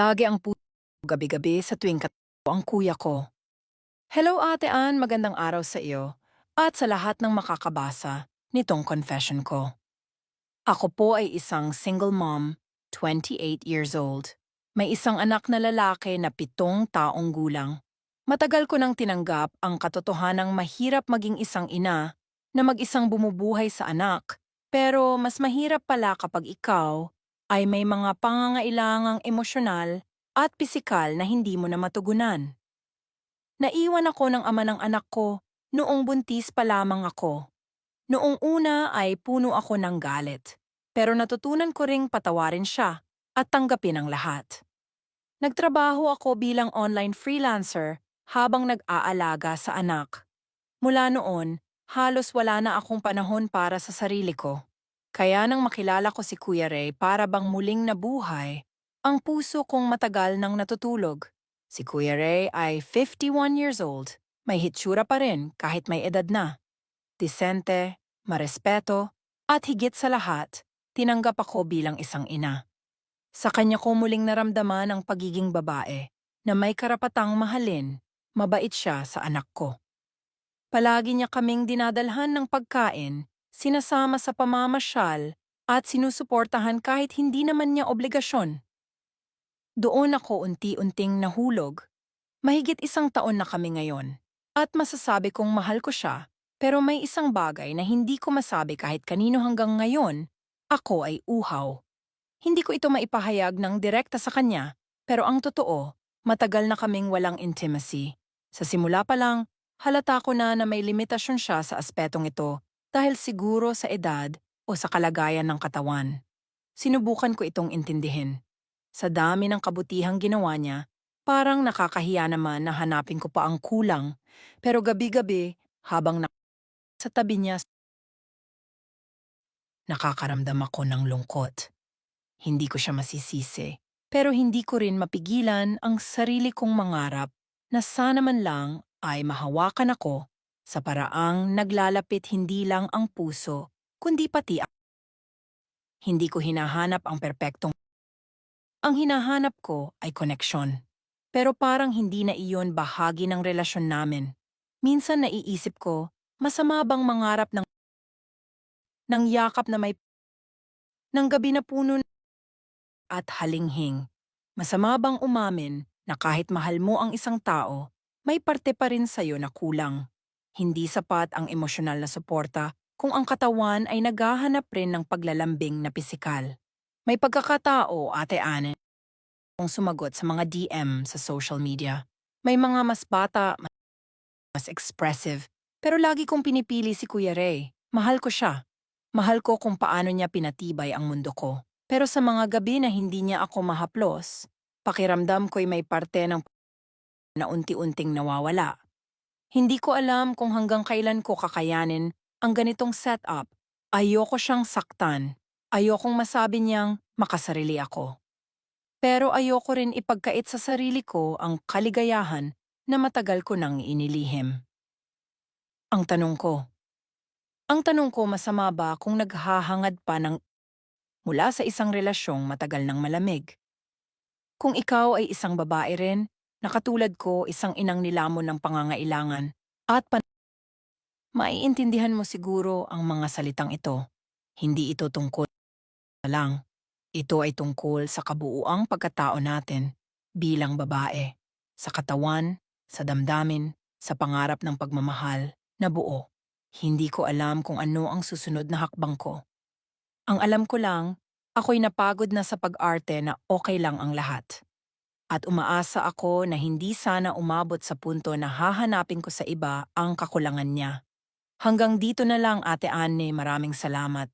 Lagi ang puso gabi-gabi sa tuwing katapo ang kuya ko. Hello Ate Ann, magandang araw sa iyo at sa lahat ng makakabasa nitong confession ko. Ako po ay isang single mom, 28 years old. May isang anak na lalaki na pitong taong gulang. Matagal ko nang tinanggap ang katotohanang mahirap maging isang ina na mag-isang bumubuhay sa anak, pero mas mahirap pala kapag ikaw ay may mga pangangailangang emosyonal at pisikal na hindi mo na matugunan. Naiwan ako ng ama ng anak ko noong buntis pa lamang ako. Noong una ay puno ako ng galit, pero natutunan ko ring patawarin siya at tanggapin ang lahat. Nagtrabaho ako bilang online freelancer habang nag-aalaga sa anak. Mula noon, halos wala na akong panahon para sa sarili ko. Kaya nang makilala ko si Kuya Ray para bang muling nabuhay, ang puso kong matagal nang natutulog. Si Kuya Ray ay 51 years old. May hitsura pa rin kahit may edad na. Disente, marespeto, at higit sa lahat, tinanggap ako bilang isang ina. Sa kanya ko muling naramdaman ang pagiging babae na may karapatang mahalin, mabait siya sa anak ko. Palagi niya kaming dinadalhan ng pagkain, sinasama sa pamamasyal, at sinusuportahan kahit hindi naman niya obligasyon. Doon ako unti-unting nahulog. Mahigit isang taon na kami ngayon. At masasabi kong mahal ko siya, pero may isang bagay na hindi ko masabi kahit kanino hanggang ngayon, ako ay uhaw. Hindi ko ito maipahayag ng direkta sa kanya, pero ang totoo, matagal na kaming walang intimacy. Sa simula pa lang, halata ko na na may limitasyon siya sa aspetong ito dahil siguro sa edad o sa kalagayan ng katawan. Sinubukan ko itong intindihin. Sa dami ng kabutihang ginawa niya, parang nakakahiya naman na hanapin ko pa ang kulang. Pero gabi-gabi, habang na sa tabi niya, nakakaramdam ako ng lungkot. Hindi ko siya masisisi, pero hindi ko rin mapigilan ang sarili kong mangarap na sana man lang ay mahawakan ako sa paraang naglalapit hindi lang ang puso, kundi pati ang hindi ko hinahanap ang perpektong ang hinahanap ko ay koneksyon. Pero parang hindi na iyon bahagi ng relasyon namin. Minsan naiisip ko, masama bang mangarap ng ng yakap na may ng gabi na puno at halinghing. Masama bang umamin na kahit mahal mo ang isang tao, may parte pa rin sa'yo na kulang. Hindi sapat ang emosyonal na suporta kung ang katawan ay naghahanap rin ng paglalambing na pisikal. May pagkakatao, Ate Anne, kung sumagot sa mga DM sa social media. May mga mas bata, mas expressive, pero lagi kong pinipili si Kuya Ray. Mahal ko siya. Mahal ko kung paano niya pinatibay ang mundo ko. Pero sa mga gabi na hindi niya ako mahaplos, pakiramdam ko'y may parte ng na unti-unting nawawala. Hindi ko alam kung hanggang kailan ko kakayanin ang ganitong setup. Ayoko siyang saktan. Ayokong masabi niyang makasarili ako. Pero ayoko rin ipagkait sa sarili ko ang kaligayahan na matagal ko nang inilihim. Ang tanong ko. Ang tanong ko masama ba kung naghahangad pa ng mula sa isang relasyong matagal nang malamig? Kung ikaw ay isang babae rin, nakatulad ko isang inang nilamon ng pangangailangan, at pan maiintindihan mo siguro ang mga salitang ito. Hindi ito tungkol lang. Ito ay tungkol sa kabuuang pagkatao natin bilang babae, sa katawan, sa damdamin, sa pangarap ng pagmamahal na buo. Hindi ko alam kung ano ang susunod na hakbang ko. Ang alam ko lang, ako'y napagod na sa pag-arte na okay lang ang lahat. At umaasa ako na hindi sana umabot sa punto na hahanapin ko sa iba ang kakulangan niya. Hanggang dito na lang Ate Anne, maraming salamat.